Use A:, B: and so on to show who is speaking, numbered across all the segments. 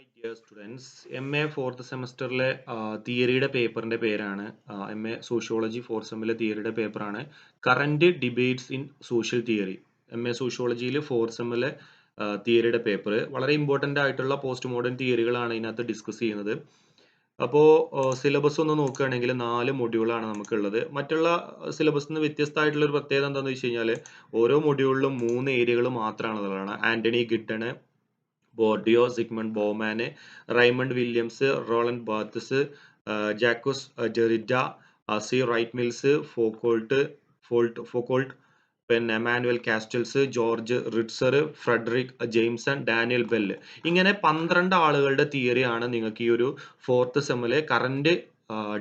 A: My dear students M A fourth സെമസ്റ്ററിലെ തിയറിയുടെ പേപ്പറിന്റെ പേരാണ് എം എ സോഷ്യോളജി ഫോർത്ത് സെമ്മിലെ തിയറിയുടെ പേപ്പറാണ് current debates in social theory M A സോഷ്യോളജിയിൽ fourth സെമ്മിലെ തിയറിയുടെ പേപ്പർ വളരെ ഇമ്പോർട്ടന്റ് ആയിട്ടുള്ള പോസ്റ്റ് മോഡേൺ തിയറികളാണ് ഇതിനകത്ത് ഡിസ്കസ് ചെയ്യുന്നത്. അപ്പോൾ സിലബസ് ഒന്ന് നോക്കുകയാണെങ്കിൽ നാല് മൊഡ്യൂളാണ് നമുക്കുള്ളത്. മറ്റുള്ള സിലബസിൽ നിന്ന് വ്യത്യസ്തമായിട്ടുള്ള ഒരു പ്രത്യേകത എന്താണെന്ന് വെച്ച് കഴിഞ്ഞാൽ ഓരോ മൊഡ്യൂളിലും മൂന്ന് ഏരിയകൾ മാത്രമാണുള്ളതാണ് Anthony Giddens Bourdieu Sigmund Bauman Raymond Williams Roland Barthes Jacques Derrida C Wright Mills Foucault Foucault Foucault പിന്നെ Manuel Castells George Ritzer Fredric Jameson Daniel Bell. ഇങ്ങനെ പന്ത്രണ്ട് ആളുകളുടെ തിയറിയാണ് നിങ്ങൾക്ക് ഈ ഒരു fourth സെമ്മിലെ current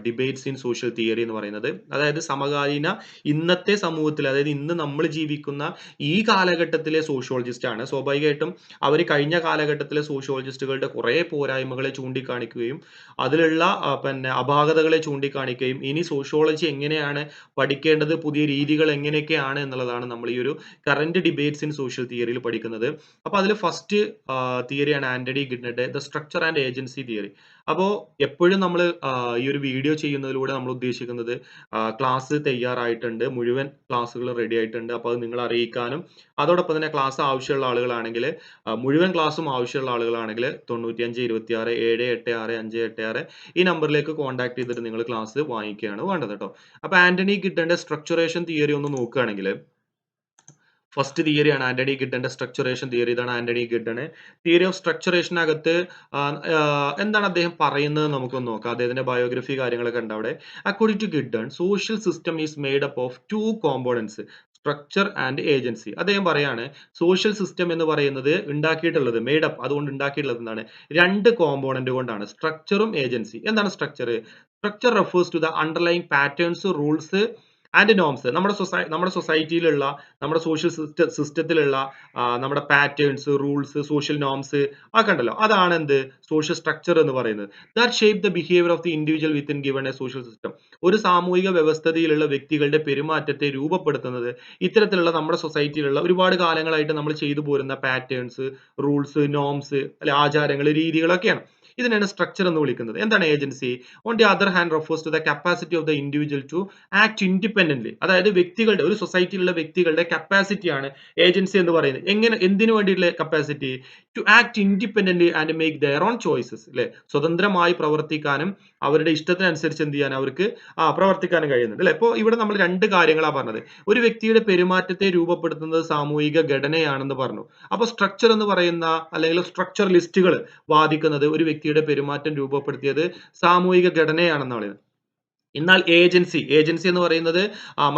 A: debates in social theory എന്ന് പറയുന്നത്. അതായത് സമകാലീന ഇന്നത്തെ സമൂഹത്തിൽ അതായത് ഇന്ന് നമ്മൾ ജീവിക്കുന്ന ഈ കാലഘട്ടത്തിലെ സോഷ്യോളജിസ്റ്റ് ആണ്. സ്വാഭാവികമായിട്ടും അവർ കഴിഞ്ഞ കാലഘട്ടത്തിലെ സോഷ്യോളജിസ്റ്റുകളുടെ കുറേ പോരായ്മകളെ ചൂണ്ടിക്കാണിക്കുകയും അതിലുള്ള പിന്നെ അപാകതകളെ ചൂണ്ടിക്കാണിക്കുകയും ഇനി സോഷ്യോളജി എങ്ങനെയാണ് പഠിക്കേണ്ടത് പുതിയ രീതികൾ എങ്ങനെയൊക്കെയാണ് എന്നുള്ളതാണ് നമ്മൾ ഈ ഒരു കറന്റ് ഡിബേറ്റ്സ് ഇൻ സോഷ്യൽ തിയറിയിൽ പഠിക്കുന്നത്. അപ്പോൾ അതിൽ first തിയറിയാണ് Anthony Giddens the structure and agency theory അപ്പോൾ എപ്പോഴും നമ്മൾ ഈ ഒരു വീഡിയോ ചെയ്യുന്നതിലൂടെ നമ്മൾ ഉദ്ദേശിക്കുന്നത് ക്ലാസ് തയ്യാറായിട്ടുണ്ട് മുഴുവൻ ക്ലാസ്സുകൾ റെഡി ആയിട്ടുണ്ട് അപ്പോൾ അത് നിങ്ങൾ അറിയിക്കാനും അതോടൊപ്പം തന്നെ ക്ലാസ് ആവശ്യമുള്ള ആളുകളാണെങ്കിൽ മുഴുവൻ ക്ലാസ്സും ആവശ്യമുള്ള ആളുകളാണെങ്കിൽ തൊണ്ണൂറ്റിയഞ്ച് ഇരുപത്തി ആറ് ഏഴ് എട്ട് ആറ് അഞ്ച് എട്ട് ആറ് ഈ നമ്പറിലേക്ക് കോൺടാക്ട് ചെയ്തിട്ട് നിങ്ങൾ ക്ലാസ് വാങ്ങിക്കുകയാണ് വേണ്ടത് കേട്ടോ. അപ്പോൾ ആന്റണി കിട്ടേണ്ട സ്ട്രക്ചറേഷൻ തിയറി ഒന്ന് നോക്കുകയാണെങ്കിൽ ഫസ്റ്റ് തിയറിയാണ് ആന്റണി ഗിഡന്റെ സ്ട്രക്ചറേഷൻ തിയറി ഇതാണ് ആന്റണി ഗിഡന് തിയറി ഓഫ് സ്ട്രക്ചറേഷനകത്ത് എന്താണ് അദ്ദേഹം പറയുന്നത് നമുക്കൊന്ന് നോക്കാം. അദ്ദേഹത്തിന്റെ ബയോഗ്രഫി കാര്യങ്ങളൊക്കെ ഉണ്ട് അവിടെ. According to Giddens social system is made up of two components structure and agency അദ്ദേഹം പറയാണ് സോഷ്യൽ സിസ്റ്റം എന്ന് പറയുന്നത് ഉണ്ടാക്കിയിട്ടുള്ളത് മെയ്ഡ് അപ്പ് അതുകൊണ്ട് ഉണ്ടാക്കിയിട്ടുള്ളത് എന്താണ്? രണ്ട് കോമ്പോണന്റ് കൊണ്ടാണ് സ്ട്രക്ചറും ഏജൻസി എന്താണ് structure structure refers to the underline patterns rules and norms നമ്മുടെ സൊസൈ നമ്മുടെ സൊസൈറ്റിയിലുള്ള നമ്മുടെ സോഷ്യൽ സിസ്റ്റ സിസ്റ്റത്തിലുള്ള നമ്മുടെ പാറ്റേൺസ് റൂൾസ് സോഷ്യൽ നോംസ് ഒക്കെ ഉണ്ടല്ലോ. അതാണ് എന്ത്? സോഷ്യൽ സ്ട്രക്ചർ എന്ന് പറയുന്നത്. That shape the behaviour of the individual within given a social system ഒരു സാമൂഹിക വ്യവസ്ഥതയിലുള്ള വ്യക്തികളുടെ പെരുമാറ്റത്തെ രൂപപ്പെടുത്തുന്നത് ഇത്തരത്തിലുള്ള നമ്മുടെ സൊസൈറ്റിയിലുള്ള ഒരുപാട് കാലങ്ങളായിട്ട് നമ്മൾ ചെയ്തു പോരുന്ന പാറ്റേൺസ് റൂൾസ് നോംസ് അല്ലെ ആചാരങ്ങൾ രീതികളൊക്കെയാണ്. ഇതിനാണ് സ്ട്രക്ചർ എന്ന് വിളിക്കുന്നത്. എന്താണ് agency on the other hand refers to the capacity of the individual to act independent അതായത് വ്യക്തികളുടെ ഒരു സൊസൈറ്റിയിലുള്ള വ്യക്തികളുടെ കപ്പാസിറ്റിയാണ് ഏജൻസി എന്ന് പറയുന്നത്. എങ്ങനെ എന്തിനു വേണ്ടിയിട്ടുള്ള capacity to act independent and make their own choices അല്ലെ സ്വതന്ത്രമായി പ്രവർത്തിക്കാനും അവരുടെ ഇഷ്ടത്തിനനുസരിച്ച് എന്ത് ചെയ്യാൻ അവർക്ക് ആ പ്രവർത്തിക്കാനും കഴിയുന്നുണ്ട് അല്ലെ ഇപ്പോൾ ഇവിടെ നമ്മൾ രണ്ട് കാര്യങ്ങളാണ് പറഞ്ഞത്. ഒരു വ്യക്തിയുടെ പെരുമാറ്റത്തെ രൂപപ്പെടുത്തുന്നത് സാമൂഹിക ഘടനയാണെന്ന് പറഞ്ഞു. അപ്പോൾ സ്ട്രക്ചർ എന്ന് പറയുന്ന അല്ലെങ്കിൽ സ്ട്രക്ചർ ലിസ്റ്റുകൾ വാദിക്കുന്നത് ഒരു വ്യക്തിയുടെ പെരുമാറ്റം രൂപപ്പെടുത്തിയത് സാമൂഹിക ഘടനയാണെന്ന് പറയുന്നത്. എന്നാൽ ഏജൻസി ഏജൻസി എന്ന് പറയുന്നത്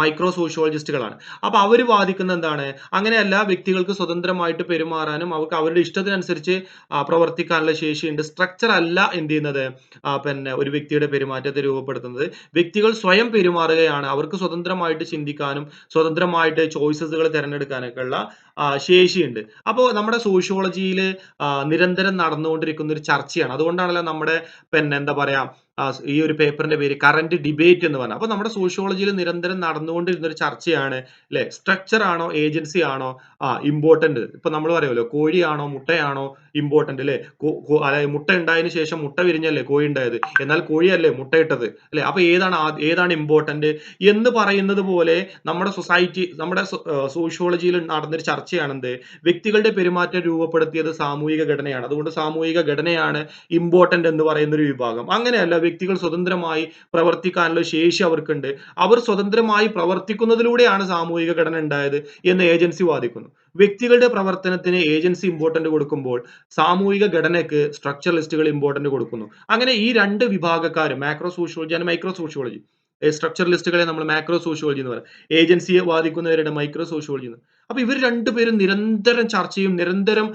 A: മൈക്രോ സോഷ്യോളജിസ്റ്റുകളാണ് അപ്പൊ അവർ വാദിക്കുന്ന എന്താണ്? അങ്ങനെയല്ല വ്യക്തികൾക്ക് സ്വതന്ത്രമായിട്ട് പെരുമാറാനും അവർക്ക് അവരുടെ ഇഷ്ടത്തിനനുസരിച്ച് പ്രവർത്തിക്കാനുള്ള ശേഷിയുണ്ട്. സ്ട്രക്ചർ അല്ല എന്ത് ചെയ്യുന്നത്? പിന്നെ ഒരു വ്യക്തിയുടെ പെരുമാറ്റത്തെ രൂപപ്പെടുത്തുന്നത്. വ്യക്തികൾ സ്വയം പെരുമാറുകയാണ്. അവർക്ക് സ്വതന്ത്രമായിട്ട് ചിന്തിക്കാനും സ്വതന്ത്രമായിട്ട് ചോയ്സസുകൾ തിരഞ്ഞെടുക്കാനൊക്കെ ഉള്ള ശേഷിയുണ്ട്. അപ്പോൾ നമ്മുടെ സോഷ്യോളജിയിൽ നിരന്തരം നടന്നുകൊണ്ടിരിക്കുന്ന ഒരു ചർച്ചയാണ്. അതുകൊണ്ടാണല്ലോ നമ്മുടെ പിന്നെ എന്താ പറയാ ഈ ഒരു പേപ്പറിന്റെ പേര് കറന്റ് ഡിബേറ്റ് എന്ന് പറഞ്ഞാൽ അപ്പൊ നമ്മുടെ സോഷ്യോളജിയിൽ നിരന്തരം നടന്നുകൊണ്ടിരുന്ന ഒരു ചർച്ചയാണ് അല്ലെ സ്ട്രക്ചർ ആണോ ഏജൻസി ആണോ? ആ ഇമ്പോർട്ടന്റ്. ഇപ്പൊ നമ്മൾ പറയുമല്ലോ കോഴിയാണോ മുട്ടയാണോ ഇമ്പോർട്ടന്റ് അല്ലെ മുട്ട ഉണ്ടായതിനു ശേഷം മുട്ട വിരിഞ്ഞല്ലേ കോഴി ഉണ്ടായത്? എന്നാൽ കോഴിയല്ലേ മുട്ടയിട്ടത് അല്ലെ അപ്പൊ ഏതാണ് ഏതാണ് ഇമ്പോർട്ടന്റ്? എന്ന് പറയുന്നത് പോലെ നമ്മുടെ സൊസൈറ്റി നമ്മുടെ സോഷ്യോളജിയിൽ നടന്നൊരു ചർച്ചയാണെന്ത് വ്യക്തികളുടെ പെരുമാറ്റം രൂപപ്പെടുത്തിയത് സാമൂഹിക ഘടനയാണ്. അതുകൊണ്ട് സാമൂഹിക ഘടനയാണ് ഇമ്പോർട്ടന്റ് എന്ന് പറയുന്ന ഒരു വിഭാഗം. അങ്ങനെയല്ല വ്യക്തികൾ സ്വതന്ത്രമായി പ്രവർത്തിക്കാനുള്ള ശേഷി അവർക്കുണ്ട്. അവർ സ്വതന്ത്രമായി പ്രവർത്തിക്കുന്നതിലൂടെയാണ് സാമൂഹിക ഘടന ഉണ്ടായത് എന്ന് ഏജൻസി വാദിക്കുന്നു. വ്യക്തികളുടെ പ്രവർത്തനത്തിന് ഏജൻസി ഇമ്പോർട്ടന്റ് കൊടുക്കുമ്പോൾ സാമൂഹിക ഘടനയ്ക്ക് സ്ട്രക്ചറലിസ്റ്റുകൾ ഇമ്പോർട്ടന്റ് കൊടുക്കുന്നു. അങ്ങനെ ഈ രണ്ട് വിഭാഗക്കാരും macro sociology and micro sociology സ്ട്രക്ചറലിസ്റ്റുകളെ നമ്മൾ മാക്രോ സോഷ്യോളജി എന്ന് പറയും. ഏജൻസിയെ വാദിക്കുന്നവരുടെ മൈക്രോ സോഷ്യോളജി എന്ന്. അപ്പൊ ഇവർ രണ്ടുപേരും നിരന്തരം ചർച്ചയും നിരന്തരം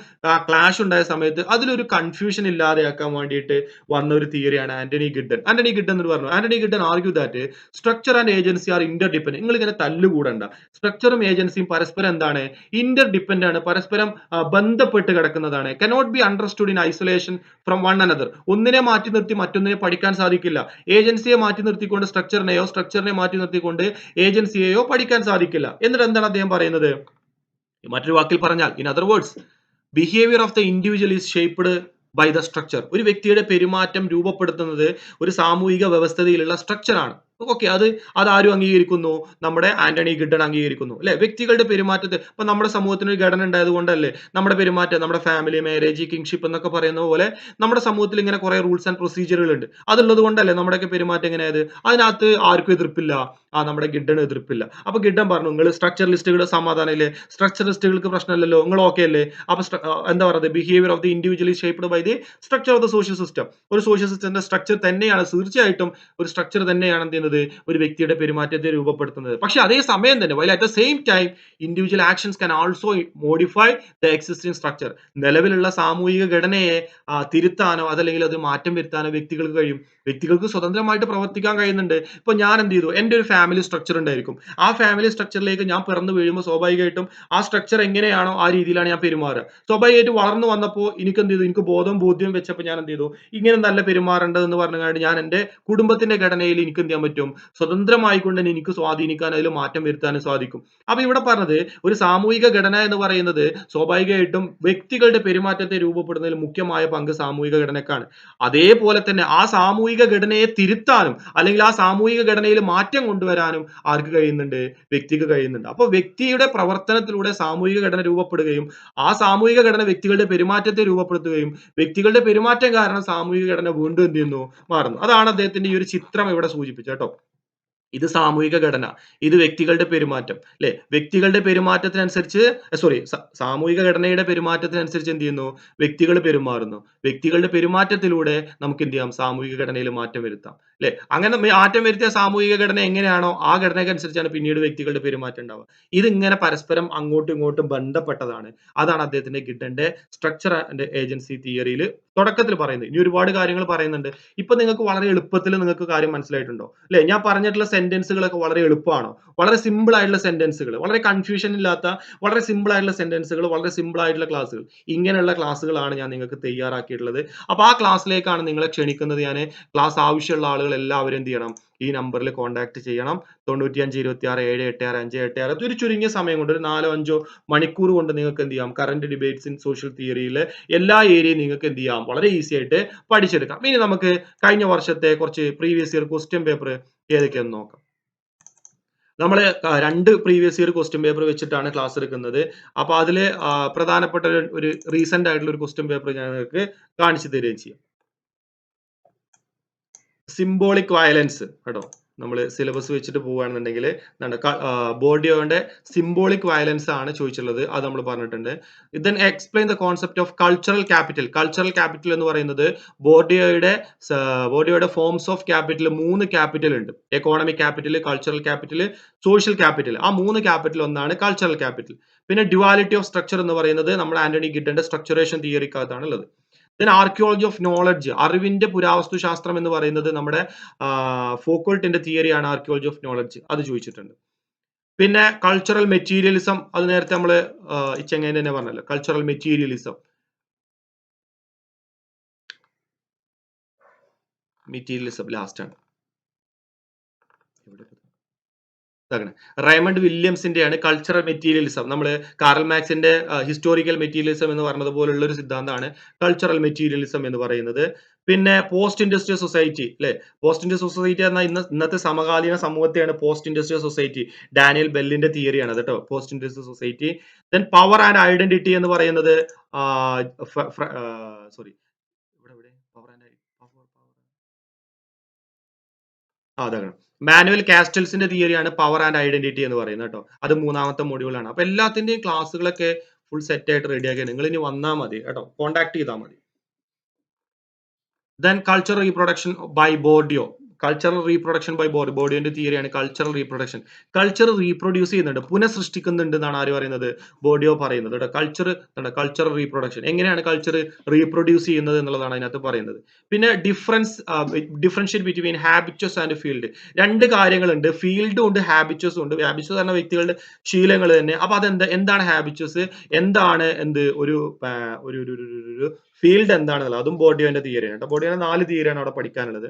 A: ക്ലാഷ് ഉണ്ടായ സമയത്ത് അതിലൊരു കൺഫ്യൂഷൻ ഇല്ലാതെയാക്കാൻ വേണ്ടിയിട്ട് വന്ന ഒരു തിയറിയാണ് ആന്റണി ഗിഡൻ ആന്റണി ഗിഡൻ എന്ന് പറഞ്ഞു Anthony Giddens argue that structure and agency are interdepend നിങ്ങൾ ഇങ്ങനെ തല്ലുകൂടണ്ട സ്ട്രക്ചറും ഏജൻസിയും പരസ്പരം എന്താണ്? ഇന്റർ ഡിപ്പെൻഡ് ആണ്. പരസ്പരം ബന്ധപ്പെട്ട് കിടക്കുന്നതാണ്. Cannot be understood in isolation from one another ഒന്നിനെ മാറ്റി നിർത്തി മറ്റൊന്നിനെ പഠിക്കാൻ സാധിക്കില്ല. ഏജൻസിയെ മാറ്റി നിർത്തിക്കൊണ്ട് സ്ട്രക്ചറിനെയോ സ്ട്രക്ചറിനെ മാറ്റി നിർത്തിക്കൊണ്ട് ഏജൻസിയെയോ പഠിക്കാൻ സാധിക്കില്ല. എന്നിട്ട് എന്താണ് അദ്ദേഹം പറയുന്നത്? മറ്റൊരു വാക്കിൽ പറഞ്ഞാൽ in other words behaviour of the individual is shaped by the structure ഒരു വ്യക്തിയുടെ പെരുമാറ്റം രൂപപ്പെടുത്തുന്നത് ഒരു സാമൂഹിക വ്യവസ്ഥതയിലുള്ള സ്ട്രക്ചർ ആണ്. ഓക്കെ അത് അത് ആരും അംഗീകരിക്കുന്നു. നമ്മുടെ ആന്റണി ഗിഡൻ അംഗീകരിക്കുന്നു. അല്ലെ? വ്യക്തികളുടെ പെരുമാറ്റത്തെ ഇപ്പൊ നമ്മുടെ സമൂഹത്തിന് ഒരു ഘടന ഉണ്ടായത് കൊണ്ടല്ലേ നമ്മുടെ പെരുമാറ്റം നമ്മുടെ ഫാമിലി മാരേജ് കിങ്ഷിപ്പ് എന്നൊക്കെ പറയുന്ന പോലെ നമ്മുടെ സമൂഹത്തിൽ ഇങ്ങനെ കുറെ റൂൾസ് ആൻഡ് പ്രൊസീജിയറുകൾ ഉണ്ട്. അതുള്ളത് കൊണ്ടല്ലേ നമ്മുടെയൊക്കെ പെരുമാറ്റം എങ്ങനെയായത്? അതിനകത്ത് ആർക്കും എതിർപ്പില്ല. ആ നമ്മുടെ ഗിഡന് എതിർപ്പില്ല. അപ്പൊ ഗിഡൻ പറഞ്ഞു നിങ്ങൾ സ്ട്രക്ചർ ലിസ്റ്റുകൾ സമാധാനം ഇല്ലേ സ്ട്രക്ചർ ലിസ്റ്റുകൾക്ക് പ്രശ്നമില്ലല്ലോ? നിങ്ങൾ ഓക്കെ അല്ലേ? അപ്പൊ എന്താ പറയുന്നത്? Behaviour of the individually shaped by the structure of the social system ഒരു സോഷ്യൽ സിസ്റ്റത്തിന്റെ സ്ട്രക്ചർ തന്നെയാണ്. തീർച്ചയായിട്ടും ഒരു സ്ട്രക്ചർ തന്നെയാണ് എന്ത് ചെയ്യുന്നത് ഒരു വ്യക്തിയുടെ പെരുമാറ്റത്തെ രൂപപ്പെടുത്തുന്നത്. പക്ഷെ അതേ സമയം തന്നെ while at the same time individual actions can also modify the existing structure നിലവിലുള്ള സാമൂഹിക ഘടനയെ തിരുത്താനോ അതല്ലെങ്കിൽ അത് മാറ്റം വരുത്താനോ വ്യക്തികൾക്ക് കഴിയും. വ്യക്തികൾക്ക് സ്വതന്ത്രമായിട്ട് പ്രവർത്തിക്കാൻ കഴിയുന്നുണ്ട്. ഇപ്പൊ ഞാൻ എന്ത് ചെയ്തു? എന്റെ ഒരു ഫാമിലി സ്ട്രക്ചർ ഉണ്ടായിരിക്കും. ആ ഫാമിലി സ്ട്രക്ചറിലേക്ക് ഞാൻ പിറന്നു വീഴുമ്പോൾ സ്വാഭാവികമായിട്ടും ആ സ്ട്രക്ചർ എങ്ങനെയാണോ ആ രീതിയിലാണ് ഞാൻ പെരുമാറുക. സ്വാഭാവികമായിട്ട് വളർന്നു വന്നപ്പോൾ എനിക്ക് എന്ത് ചെയ്തു? എനിക്ക് ബോധം ബോധ്യം വെച്ചപ്പോൾ ഞാൻ എന്ത് ചെയ്തു? ഇങ്ങനെ നല്ല പെരുമാറേണ്ടതെന്ന് പറഞ്ഞുകൊണ്ട് ഞാൻ എന്റെ കുടുംബത്തിന്റെ ഘടനയിൽ എനിക്ക് എന്ത് ചെയ്യാൻ പറ്റും? സ്വതന്ത്രമായിക്കൊണ്ട് തന്നെ എനിക്ക് സ്വാധീനിക്കാൻ അതിൽ മാറ്റം വരുത്താനും സാധിക്കും. അപ്പൊ ഇവിടെ പറഞ്ഞത് ഒരു സാമൂഹിക ഘടന എന്ന് പറയുന്നത് സ്വാഭാവികമായിട്ടും വ്യക്തികളുടെ പെരുമാറ്റത്തെ രൂപപ്പെടുന്നതിൽ മുഖ്യമായ പങ്ക് സാമൂഹിക ഘടനക്കാണ്. അതേപോലെ തന്നെ ആ സാമൂഹിക ഘടനയെ തിരുത്താനും അല്ലെങ്കിൽ ആ സാമൂഹിക ഘടനയിൽ മാറ്റം കൊണ്ടുവരാനും ആർക്ക് കഴിയുന്നുണ്ട്? വ്യക്തിക്ക് കഴിയുന്നുണ്ട്. അപ്പൊ വ്യക്തിയുടെ പ്രവർത്തനത്തിലൂടെ സാമൂഹിക ഘടന രൂപപ്പെടുകയും ആ സാമൂഹിക ഘടന വ്യക്തികളുടെ പെരുമാറ്റത്തെ രൂപപ്പെടുത്തുകയും വ്യക്തികളുടെ പെരുമാറ്റം കാരണം സാമൂഹിക ഘടന വീണ്ടും എന്ത് ചെയ്യുന്നു? മാറുന്നു. അതാണ് അദ്ദേഹത്തിന്റെ ഈ ഒരു ചിത്രം ഇവിടെ സൂചിപ്പിച്ചത് കേട്ടോ. up ഇത് സാമൂഹിക ഘടന ഇത് വ്യക്തികളുടെ പെരുമാറ്റം അല്ലെ വ്യക്തികളുടെ പെരുമാറ്റത്തിനനുസരിച്ച് സോറി സാമൂഹിക ഘടനയുടെ പെരുമാറ്റത്തിനനുസരിച്ച് എന്ത് ചെയ്യുന്നു? വ്യക്തികൾ പെരുമാറുന്നു. വ്യക്തികളുടെ പെരുമാറ്റത്തിലൂടെ നമുക്ക് എന്ത് ചെയ്യാം? സാമൂഹിക ഘടനയിൽ മാറ്റം വരുത്താം അല്ലെ അങ്ങനെ മാറ്റം വരുത്തിയ സാമൂഹിക ഘടന എങ്ങനെയാണോ ആ ഘടനയ്ക്ക് അനുസരിച്ചാണ് പിന്നീട് വ്യക്തികളുടെ പെരുമാറ്റം ഉണ്ടാവുക. ഇതിങ്ങനെ പരസ്പരം അങ്ങോട്ടും ഇങ്ങോട്ടും ബന്ധപ്പെട്ടതാണ്. അതാണ് അദ്ദേഹത്തിന്റെ ഗിഡന്റെ സ്ട്രക്ചർ ആൻഡ് ഏജൻസി തിയറിയിൽ തുടക്കത്തിൽ പറയുന്നത്. ഇനി ഒരുപാട് കാര്യങ്ങൾ പറയുന്നുണ്ട്. ഇപ്പൊ നിങ്ങൾക്ക് വളരെ എളുപ്പത്തിൽ നിങ്ങൾക്ക് കാര്യം മനസ്സിലായിട്ടുണ്ടോ? അല്ലെ ഞാൻ പറഞ്ഞിട്ടുള്ള സെന്റൻസുകളൊക്കെ വളരെ എളുപ്പമാണോ? വളരെ സിമ്പിൾ ആയിട്ടുള്ള സെന്റൻസുകൾ വളരെ കൺഫ്യൂഷൻ ഇല്ലാത്ത വളരെ സിമ്പിൾ ആയിട്ടുള്ള സെന്റൻസുകൾ വളരെ സിമ്പിൾ ആയിട്ടുള്ള ക്ലാസ്സുകൾ ഇങ്ങനെയുള്ള ക്ലാസ്സുകളാണ് ഞാൻ നിങ്ങൾക്ക് തയ്യാറാക്കിയിട്ടുള്ളത്. അപ്പോൾ ആ ക്ലാസ്സിലേക്കാണ് നിങ്ങളെ ക്ഷണിക്കുന്നത് ഞാൻ ക്ലാസ് ആവശ്യമുള്ള ആളുകൾ എല്ലാവരും എന്ത് ചെയ്യണം? ഈ നമ്പറിൽ കോൺടാക്ട് ചെയ്യണം. തൊണ്ണൂറ്റിയഞ്ച് ഇരുപത്തി ആറ് ഏഴ് എട്ട് ആറ് അഞ്ച് എട്ട് ആറ് ഒരു ചുരുങ്ങിയ സമയം കൊണ്ട് ഒരു നാലോ അഞ്ചോ മണിക്കൂർ കൊണ്ട് നിങ്ങൾക്ക് എന്ത് ചെയ്യാം? കറന്റ് ഡിബേറ്റ്സ് ഇൻ സോഷ്യൽ തിയറിയിലെ എല്ലാ ഏരിയയും നിങ്ങൾക്ക് എന്ത് ചെയ്യാം? വളരെ ഈസി ആയിട്ട് പഠിച്ചെടുക്കാം. ഇനി നമുക്ക് കഴിഞ്ഞ വർഷത്തെ കുറച്ച് പ്രീവിയസ് ഇയർ ക്വസ്റ്റ്യൻ പേപ്പർ ഏതൊക്കെയെന്ന് നോക്കാം. നമ്മൾ രണ്ട് പ്രീവിയസ് ഇയർ ക്വസ്റ്റ്യൻ പേപ്പർ വെച്ചിട്ടാണ് ക്ലാസ് എടുക്കുന്നത്. അപ്പോൾ അതിൽ പ്രധാനപ്പെട്ട ഒരു- റീസെന്റ് ആയിട്ടുള്ള ഒരു ക്വസ്റ്റ്യൻ പേപ്പർ ഞാൻ നിങ്ങൾക്ക് കാണിച്ചു തരികയും ചെയ്യാം. സിംബോളിക് വയലൻസ് കേട്ടോ. നമ്മൾ സിലബസ് വെച്ചിട്ട് പോവുകയാണെന്നുണ്ടെങ്കിൽ ബോഡിയോന്റെ സിംബോളിക് വയലൻസ് ആണ് ചോദിച്ചിട്ടുള്ളത്. അത് നമ്മൾ പറഞ്ഞിട്ടുണ്ട്. Then explain the concept of cultural capital cultural capital എന്ന് പറയുന്നത് ബോഡിയോയുടെ ബോർഡിയോയുടെ ഫോംസ് ഓഫ് ക്യാപിറ്റൽ മൂന്ന് ക്യാപിറ്റൽ ഉണ്ട്. Economic capital cultural capital social capital ആ മൂന്ന് ക്യാപിറ്റൽ ഒന്നാണ് കൾച്ചറൽ ക്യാപിറ്റൽ പിന്നെ ഡ്യുവാലിറ്റി ഓഫ് സ്ട്രക്ചർ എന്ന് പറയുന്നത് നമ്മൾ ആന്റണി ഗിഡന്റെ സ്ട്രക്ചറേഷൻ തിയറിക്കകത്താണ് ഉള്ളത് ദെൻ ആർക്കിയോളജി ഓഫ് നോളജ് അറിവിന്റെ പുരാവസ്തു ശാസ്ത്രം എന്ന് പറയുന്നത് നമ്മുടെ ഫോക്കോൾട്ടിന്റെ തിയറിയാണ് ആർക്കിയോളജി ഓഫ് നോളജ് അത് ചോദിച്ചിട്ടുണ്ട്. പിന്നെ കൾച്ചറൽ മെറ്റീരിയലിസം അത് നേരത്തെ നമ്മൾ ഇച്ചെങ്ങനെ തന്നെ പറഞ്ഞല്ലോ. കൾച്ചറൽ മെറ്റീരിയലിസം മെറ്റീരിയലിസം ലാസ്റ്റ് ആണ്. ഇതാക്കണെ. റൈമണ്ട് വില്യംസിന്റെ ആണ് കൾച്ചറൽ മെറ്റീരിയലിസം നമ്മൾ കാറൽ മാക്സിന്റെ ഹിസ്റ്റോറിക്കൽ മെറ്റീരിയലിസം എന്ന് പറഞ്ഞതുപോലുള്ള ഒരു സിദ്ധാന്തമാണ് കൾച്ചറൽ മെറ്റീരിയലിസം എന്ന് പറയുന്നത്. പിന്നെ പോസ്റ്റ് ഇൻഡസ്ട്രിയൽ സൊസൈറ്റി അല്ലെ പോസ്റ്റ് ഇൻഡസ്ട്രിയൽ സൊസൈറ്റി എന്നാൽ ഇന്ന് ഇന്നത്തെ സമകാലീന സമൂഹത്തെയാണ് പോസ്റ്റ് ഇൻഡസ്ട്രിയൽ സൊസൈറ്റി ഡാനിയൽ ബെല്ലിന്റെ തിയറിയാണ് കേട്ടോ post industrial society then power and identity എന്ന് പറയുന്നത് സോറി പവർ ആൻഡ് ആ അതാണ് മാനുവൽ കാസ്റ്റൽസിന്റെ തിയറിയാണ് പവർ ആൻഡ് ഐഡന്റിറ്റി എന്ന് പറയുന്നത് കേട്ടോ. അത് മൂന്നാമത്തെ മൊഡ്യൂളാണ് അപ്പൊ എല്ലാത്തിന്റെയും ക്ലാസ്സുകളൊക്കെ ഫുൾ സെറ്റ് ആയിട്ട് റെഡിയാക്കി നിങ്ങൾ ഇനി വന്നാൽ മതി കേട്ടോ. കോൺടാക്ട് ചെയ്താൽ മതി. Then culture reproduction by Bourdieu cultural reproduction by Bourdieu ബോഡിയുടെ തിയറിയാണ് കൾച്ചറൽ റീപ്രൊഡക്ഷൻ കൾച്ചർ റീപ്രൊഡ്യൂസ് ചെയ്യുന്നുണ്ട്. പുനഃസൃഷ്ടിക്കുന്നുണ്ട് എന്നാണ് ആര് പറയുന്നത്? ബോഡിയോ പറയുന്നത് കേട്ടോ. കൾച്ചർ കൾച്ചറൽ റീപ്രൊഡക്ഷൻ എങ്ങനെയാണ് കൾച്ചർ റീപ്രൊഡ്യൂസ് ചെയ്യുന്നത് എന്നുള്ളതാണ് അതിനകത്ത് പറയുന്നത്. പിന്നെ difference differentiate between habitus and field രണ്ട് കാര്യങ്ങളുണ്ട്. ഫീൽഡും ഉണ്ട് ഹാബിറ്റസും ഉണ്ട്. ഹാബിറ്റസ് പറഞ്ഞ വ്യക്തികളുടെ ശീലങ്ങൾ തന്നെ. അപ്പൊ അതെന്താ? എന്താണ് ഹാബിറ്റസ് എന്താണ് എന്ത്? ഒരു ഒരു ഫീൽഡ് എന്താണെന്നുള്ളത്. അതും ബോഡിയോന്റെ തിയറിയാണ് കേട്ടോ. ബോഡിയോന്റെ നാല് തിയറിയാണ് അവിടെ പഠിക്കാനുള്ളത്.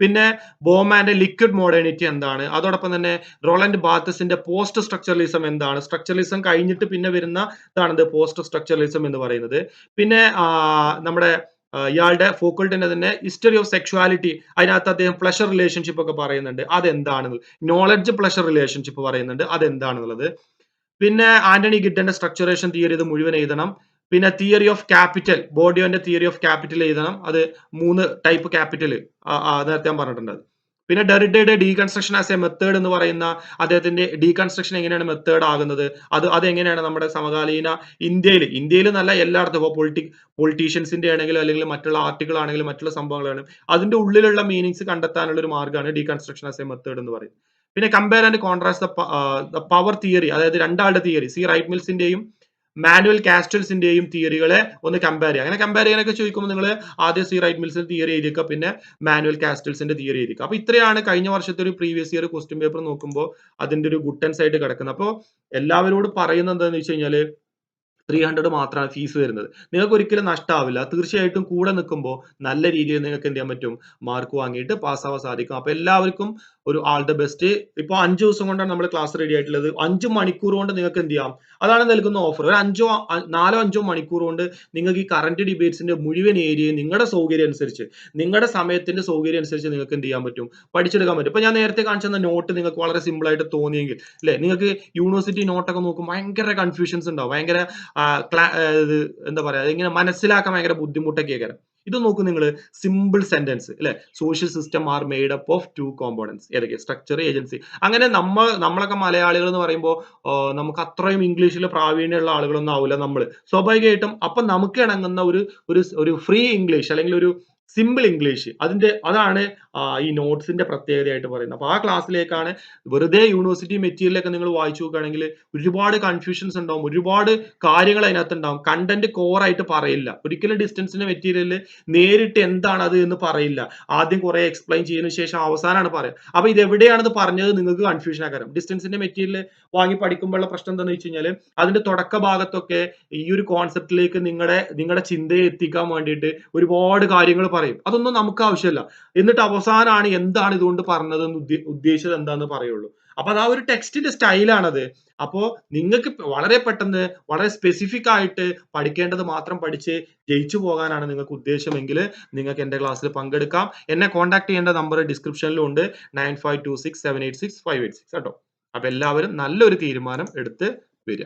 A: പിന്നെ ബോമാന്റെ ലിക്വിഡ് മോഡേണിറ്റി എന്താണ്? അതോടൊപ്പം തന്നെ റോളൻഡ് ബാത്തസിന്റെ പോസ്റ്റ് സ്ട്രക്ചറലിസം എന്താണ്? സ്ട്രക്ചറലിസം കഴിഞ്ഞിട്ട് പിന്നെ വരുന്ന ഇതാണത് പോസ്റ്റ് സ്ട്രക്ചറലിസം എന്ന് പറയുന്നത്. പിന്നെ നമ്മുടെ ഇയാളുടെ ഫോക്കൾട്ടിന്റെ തന്നെ ഹിസ്റ്ററി ഓഫ് സെക്ഷുവാലിറ്റി അതിനകത്ത് അദ്ദേഹം പ്ലഷർ റിലേഷൻഷിപ്പ് ഒക്കെ പറയുന്നുണ്ട്. അതെന്താണെന്ന് നോളജ് പ്ലഷർ റിലേഷൻഷിപ്പ് പറയുന്നുണ്ട്. അതെന്താണെന്നുള്ളത്? പിന്നെ ആന്റണി ഗിഡന്റെ സ്ട്രക്ചറേഷൻ തിയറി ഇത് മുഴുവൻ എഴുതണം. പിന്നെ തിയറി ഓഫ് ക്യാപിറ്റൽ ബോഡിയോന്റെ തിയറി ഓഫ് ക്യാപിറ്റൽ എഴുതണം. അത് മൂന്ന് ടൈപ്പ് ക്യാപിറ്റൽ നേരത്തെ ഞാൻ പറഞ്ഞിട്ടുണ്ട്. പിന്നെ ഡെറിഡയുടെ ഡീകൺസ്ട്രക്ഷൻ ആസ് എ മെത്തേഡ് എന്ന് പറയുന്ന അദ്ദേഹത്തിന്റെ ഡീകൺസ്ട്രക്ഷൻ എങ്ങനെയാണ് മെത്തേഡ് ആകുന്നത്? അത് എങ്ങനെയാണ് നമ്മുടെ സമകാലീന ഇന്ത്യയിൽ? ഇന്ത്യയിൽ നല്ല എല്ലായിടത്തും ഇപ്പോൾ പൊളിറ്റി പൊളിറ്റീഷ്യൻസിന്റെ ആണെങ്കിലും അല്ലെങ്കിൽ മറ്റുള്ള ആർട്ടിക്കിൾ ആണെങ്കിലും മറ്റുള്ള സംഭവങ്ങളാണ് അതിന്റെ ഉള്ളിലുള്ള മീനിങ്സ് കണ്ടെത്താനുള്ള ഒരു മാർഗമാണ് ഡീകൺസ്ട്രക്ഷൻ ആസ് എ മെത്തേഡ് എന്ന് പറയുന്നത്. പിന്നെ compare and contrast the power theory അതായത് രണ്ടാളുടെ തിയറി സി റൈറ്റ് മിൽസിന്റെയും മാനുവൽ കാസ്റ്റൽസിന്റെയും തിയറികളെ ഒന്ന് കമ്പയർ ചെയ്യുക. അങ്ങനെ കമ്പയർ ചെയ്യാനൊക്കെ ചോദിക്കുമ്പോൾ നിങ്ങൾ ആദ്യം സി റൈറ്റ് മിൽസിന്റെ തിയറി എഴുതിക്കുക പിന്നെ മാനുവൽ കാസ്റ്റൽസിന്റെ തിയറി എഴുതിക്കുക അപ്പൊ ഇത്രയാണ് കഴിഞ്ഞ വർഷത്തെ ഒരു പ്രീവിയസ് ഇയർ ക്വസ്റ്റ്യൻ പേപ്പർ നോക്കുമ്പോൾ അതിന്റെ ഒരു ഗുട്ടൻസ് ആയിട്ട് കിടക്കുന്നത്. അപ്പോൾ എല്ലാവരോടും പറയുന്നത് എന്താണെന്ന് വെച്ച് കഴിഞ്ഞാൽ ത്രീ ഹൺഡ്രഡ് മാത്രമാണ് ഫീസ് വരുന്നത്. നിങ്ങൾക്ക് ഒരിക്കലും നഷ്ടമാവില്ല തീർച്ചയായിട്ടും കൂടെ നിൽക്കുമ്പോൾ നല്ല രീതിയിൽ നിങ്ങൾക്ക് എന്ത് ചെയ്യാൻ പറ്റും? മാർക്ക് വാങ്ങിയിട്ട് പാസ്സാവാൻ സാധിക്കും. അപ്പൊ എല്ലാവർക്കും ഒരു ദ ബെസ്റ്റ് ഇപ്പൊ അഞ്ചു ദിവസം കൊണ്ടാണ് നമ്മൾ ക്ലാസ് റെഡി ആയിട്ടുള്ളത്. അഞ്ച് മണിക്കൂർ കൊണ്ട് നിങ്ങൾക്ക് എന്ത് ചെയ്യാം? അതാണ് നൽകുന്ന ഓഫർ ഒരു അഞ്ചോ നാലോ അഞ്ചോ മണിക്കൂർ കൊണ്ട് നിങ്ങൾക്ക് ഈ കറന്റ് ഡിബേറ്റ്സിന്റെ മുഴുവൻ ഏരിയയും നിങ്ങളുടെ സൗകര്യം അനുസരിച്ച് നിങ്ങളുടെ സമയത്തിന്റെ സൗകര്യം അനുസരിച്ച് നിങ്ങൾക്ക് എന്ത് ചെയ്യാൻ പറ്റും? പഠിച്ചെടുക്കാൻ പറ്റും. ഇപ്പൊ ഞാൻ നേരത്തെ കാണിച്ച നോട്ട് നിങ്ങൾക്ക് വളരെ സിമ്പിൾ ആയിട്ട് തോന്നിയെങ്കിൽ അല്ലെ നിങ്ങൾക്ക് യൂണിവേഴ്സിറ്റി നോട്ടൊക്കെ നോക്കും ഭയങ്കര കൺഫ്യൂഷൻസ് ഉണ്ടാവും. ഭയങ്കര എന്താ പറയാ ഇങ്ങനെ മനസ്സിലാക്കാൻ ഭയങ്കര ബുദ്ധിമുട്ടൊക്കെ ആയിരിക്കും ഇത് നോക്കൂ നിങ്ങൾ സിമ്പിൾ സെന്റൻസ് അല്ലെ? Social system are made up of two components ഏതൊക്കെ? സ്ട്രക്ചർ ഏജൻസി അങ്ങനെ നമ്മൾ നമ്മളൊക്കെ മലയാളികൾ എന്ന് പറയുമ്പോൾ നമുക്ക് അത്രയും ഇംഗ്ലീഷിൽ പ്രാവീണ്യമുള്ള ആളുകളൊന്നും ആവില്ല നമ്മൾ സ്വാഭാവികമായിട്ടും അപ്പൊ നമുക്ക് ഇണങ്ങുന്ന ഒരു ഒരു ഫ്രീ ഇംഗ്ലീഷ് അല്ലെങ്കിൽ ഒരു സിമ്പിൾ ഇംഗ്ലീഷ് അതിന്റെ അതാണ് ഈ നോട്ട്സിന്റെ പ്രത്യേകതയായിട്ട് പറയുന്നത്. അപ്പോൾ ആ ക്ലാസ്സിലേക്കാണ് വെറുതെ യൂണിവേഴ്സിറ്റി മെറ്റീരിയലൊക്കെ നിങ്ങൾ വായിച്ചു നോക്കുകയാണെങ്കിൽ ഒരുപാട് കൺഫ്യൂഷൻസ് ഉണ്ടാവും. ഒരുപാട് കാര്യങ്ങൾ അതിനകത്ത് ഉണ്ടാവും. കണ്ടന്റ് കോർ ആയിട്ട് പറയില്ല. ഒരിക്കലും ഡിസ്റ്റൻസിന്റെ മെറ്റീരിയലിൽ നേരിട്ട് എന്താണ് അത് എന്ന് പറയില്ല. ആദ്യം കുറെ എക്സ്പ്ലെയിൻ ചെയ്തതിനു ശേഷം അവസാനമാണ് പറയുക. അപ്പോൾ ഇത് എവിടെയാണെന്ന് പറഞ്ഞത് നിങ്ങൾക്ക് കൺഫ്യൂഷൻ ആക്കാരം ഡിസ്റ്റൻസിന്റെ മെറ്റീരിയൽ വാങ്ങി പഠിക്കുമ്പോഴുള്ള പ്രശ്നം എന്താണെന്ന് വെച്ച് കഴിഞ്ഞാൽ അതിന്റെ തുടക്ക ഭാഗത്തൊക്കെ ഈ ഒരു കോൺസെപ്റ്റിലേക്ക് നിങ്ങളുടെ നിങ്ങളുടെ ചിന്തയെ എത്തിക്കാൻ വേണ്ടിയിട്ട് ഒരുപാട് കാര്യങ്ങൾ പറയും. അതൊന്നും നമുക്ക് ആവശ്യമില്ല എന്നിട്ട് അവസാനമാണ് എന്താണ് ഇതുകൊണ്ട് പറഞ്ഞത് എന്ന് ഉദ്ദേ- ഉദ്ദേശിച്ചത് എന്താന്ന് പറയുള്ളൂ. അപ്പൊ അത് ആ ഒരു ടെക്സ്റ്റിന്റെ സ്റ്റൈലാണത്. അപ്പോ നിങ്ങൾക്ക് വളരെ പെട്ടെന്ന് വളരെ സ്പെസിഫിക് ആയിട്ട് പഠിക്കേണ്ടത് മാത്രം പഠിച്ച് ജയിച്ചു പോകാനാണ് നിങ്ങൾക്ക് ഉദ്ദേശമെങ്കിൽ നിങ്ങൾക്ക് എന്റെ ക്ലാസ്സിൽ പങ്കെടുക്കാം. എന്നെ കോൺടാക്ട് ചെയ്യേണ്ട നമ്പർ ഡിസ്ക്രിപ്ഷനിലും ഉണ്ട് nine five two six seven eight six five eight six കേട്ടോ. അപ്പൊ എല്ലാവരും നല്ലൊരു തീരുമാനം എടുത്ത് വരിക.